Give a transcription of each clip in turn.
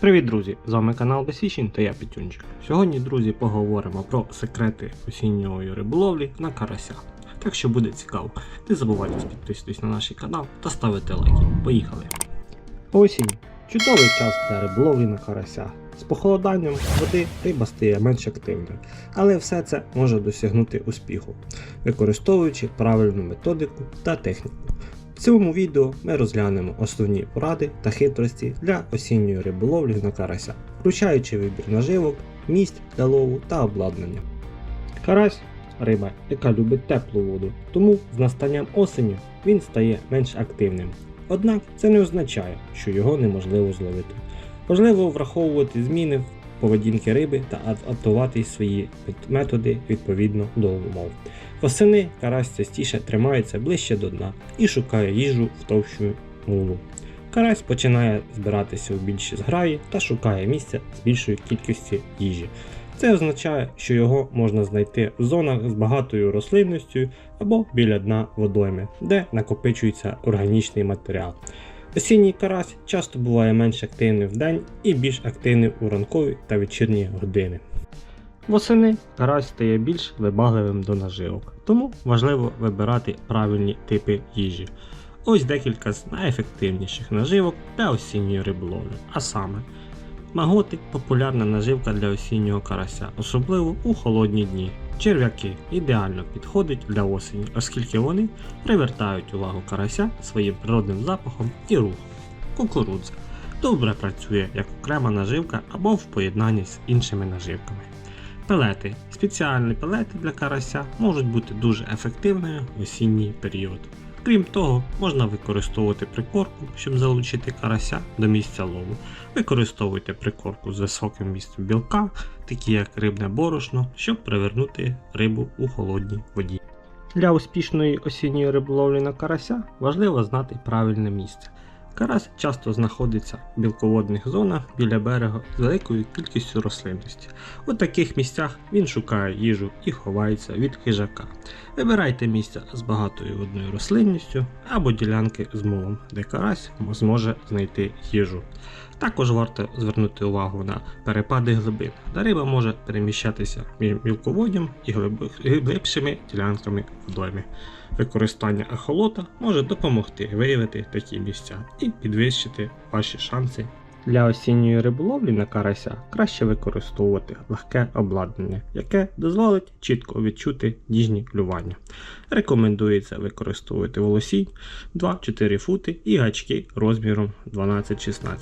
Привіт, друзі! З вами канал Бесвічин та я Петюнчик. Сьогодні, друзі, поговоримо про секрети осінньої риболовлі на карася. Так що буде цікаво, не забувайте підписуватись на наш канал та ставити лайки. Поїхали! Осінь чудовий час для риболовлі на карася. З похолоданням води риба стає менш активною, але все це може досягнути успіху, використовуючи правильну методику та техніку. В цьому відео ми розглянемо основні поради та хитрості для осінньої риболовлі на карася, включаючи вибір наживок, місць для лову та обладнання. Карась риба, яка любить теплу воду, тому з настанням осені він стає менш активним. Однак це не означає, що його неможливо зловити. Важливо враховувати зміни в поведінки риби та адаптувати свої методи відповідно до умов. Восени карась частіше тримається ближче до дна і шукає їжу в товщу мулу. Карась починає збиратися у більші зграї та шукає місця з більшою кількістю їжі. Це означає, що його можна знайти в зонах з багатою рослинністю або біля дна водойми, де накопичується органічний матеріал. Осінній карась часто буває менш активним вдень і більш активним у ранкові та вечірні години. Восени карась стає більш вибагливим до наживок, тому важливо вибирати правильні типи їжі. Ось декілька з найефективніших наживок для осінньої риболовлі, а саме маготи популярна наживка для осіннього карася, особливо у холодні дні. Черв'яки ідеально підходять для осені, оскільки вони привертають увагу карася своїм природним запахом і рухом. Кукурудза добре працює як окрема наживка або в поєднанні з іншими наживками. Пелети. Спеціальні пелети для карася можуть бути дуже ефективною в осінній період. Крім того, можна використовувати прикормку, щоб залучити карася до місця лову. Використовуйте прикормку з високим місцем білка, такі як рибне борошно, щоб привернути рибу у холодній воді. Для успішної осінньої риболовлі на карася важливо знати правильне місце. Карась часто знаходиться в білководних зонах біля берега з великою кількістю рослинності. У таких місцях він шукає їжу і ховається від хижака. Вибирайте місця з багатою водною рослинністю або ділянки з мулом, де карась зможе знайти їжу. Також варто звернути увагу на перепади глибин, де риба може переміщатися між мілководдям і глибшими ділянками водойми. Використання ехолота може допомогти виявити такі місця і підвищити ваші шанси. Для осінньої риболовлі на карася краще використовувати легке обладнання, яке дозволить чітко відчути ніжні клювання. Рекомендується використовувати волосінь 2-4 фути і гачки розміром 12-16.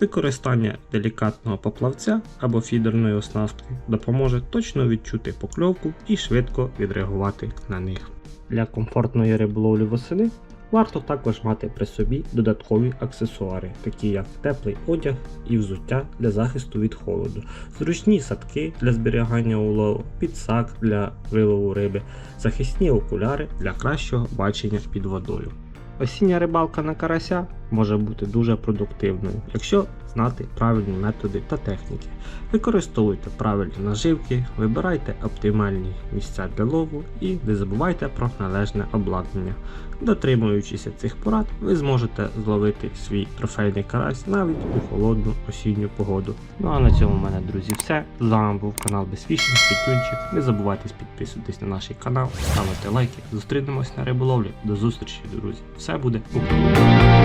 Використання делікатного поплавця або фідерної оснастки допоможе точно відчути покльовку і швидко відреагувати на них. Для комфортної риболовлі восени варто також мати при собі додаткові аксесуари, такі як теплий одяг і взуття для захисту від холоду, зручні садки для зберігання улову, підсак для вилову риби, захисні окуляри для кращого бачення під водою. Осіння рибалка на карася може бути дуже продуктивною, якщо знати правильні методи та техніки. Використовуйте правильні наживки, вибирайте оптимальні місця для лову і не забувайте про належне обладнання. Дотримуючись цих порад, ви зможете зловити свій трофейний карась навіть у холодну осінню погоду. Ну а на цьому в мене, друзі, все. З вами був канал Безфішінг, Петюнчик. Не забувайте підписуватись на наш канал, ставити лайки. Зустрінемось на риболовлі. До зустрічі, друзі. Все буде Україна!